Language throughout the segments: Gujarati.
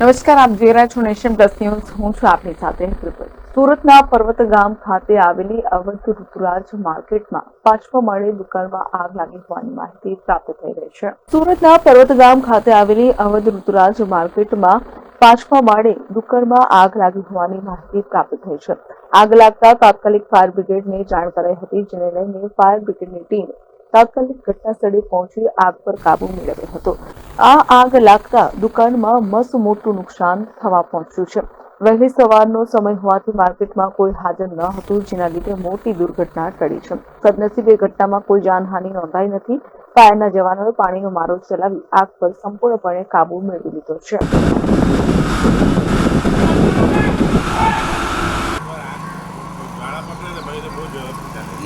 નમસ્કાર, આપ જોઈ રહ્યા છો નેશન પ્લસ ન્યૂઝ. હું છું આપની સાથે સુરતના પર્વત ગામ ખાતે આવેલી અવધ ઋતુરાજ માર્કેટમાં પાંચમા માળે દુકાનમાં આગ લાગી હોવાની માહિતી પ્રાપ્ત થઈ રહી છે. સુરતના પર્વત ગામ ખાતે આવેલી અવધ ઋતુરાજ માર્કેટમાં પાંચમા માળે દુકાનમાં આગ લાગી હોવાની માહિતી પ્રાપ્ત થઈ છે. આગ લાગતા તાત્કાલિક ફાયર બ્રિગેડને જાણ કરાઈ હતી, જેને લઈને ફાયર બ્રિગેડની ટીમ તાત્કાલિક ઘટના સ્થળે પહોંચી આગ પર કાબુ મેળવ્યો હતો. આ આગ લાગતા દુકાનમાં મસ્ત મોટું નુકસાન થવા પહોંચ્યું છે. વહેલી સવારનો સમય હોવાથી માર્કેટમાં કોઈ હાજર ન હતું, જેના લીધે મોટી દુર્ઘટના ટળી છે. સદનસીબે ઘટનામાં કોઈ જાનહાનિ નોંધાઈ નથી. ફાયરના જવાનોએ પાણીનો મારો ચલાવી આગ પર સંપૂર્ણપણે કાબુ મેળવી લીધો છે.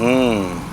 હમ.